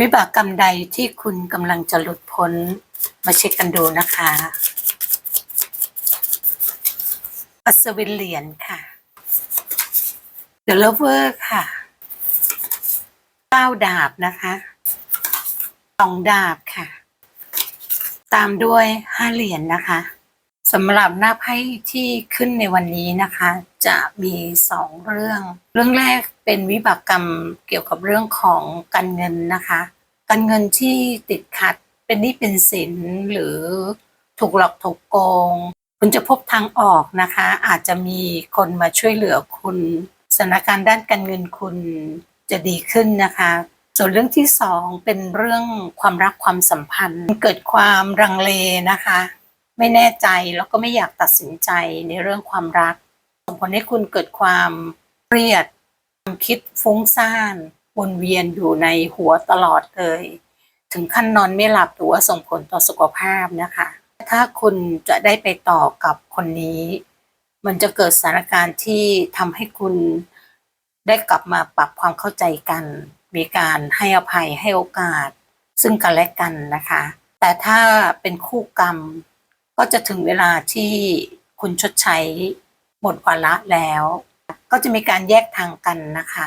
วิบากกรรมใดที่คุณกำลังจะหลุดพ้น มาเช็คกันดูนะคะอัศวินเหรียญค่ะ The Lover ค่ะเก้าดาบนะคะสองดาบค่ะ ตามด้วยห้าเหรียญนะคะ สำหรับหน้าไพ่ที่ขึ้นในวันนี้นะคะ จะมีสองเรื่อง เรื่องแรกเป็นวิบากกรรมเกี่ยวกับเรื่องของการเงินนะคะ การเงินที่ติดขัดเป็นหนี้เป็นสินหรือถูกหลอกถูกโกง คุณจะพบทางออกนะคะ อาจจะมีคนมาช่วยเหลือคุณสถานการณ์ด้านการเงินคุณจะดีขึ้นนะคะ ส่วนเรื่องที่สองเป็นเรื่องความรักความสัมพันธ์เกิดความรังเลนะคะ ไม่แน่ใจแล้วก็ไม่อยากตัดสินใจในเรื่องความรัก ส่งผลให้คุณเกิดความเครียดความคิดฟุ้งซ่านวนเวียนอยู่ในหัวตลอดเลย ถึงขั้นนอนไม่หลับหรือว่าส่งผลต่อสุขภาพนะคะ ถ้าคุณจะได้ไปต่อกับคนนี้ มันจะเกิดสถานการณ์ที่ทำให้คุณได้กลับมาปรับความเข้าใจกัน มีการให้อภัยให้โอกาส ซึ่งกันและกันนะคะ แต่ถ้าเป็นคู่กรรม ก็จะถึงเวลาที่คุณชดใช้หมดวาระแล้ว ก็จะมีการแยกทางกันนะคะ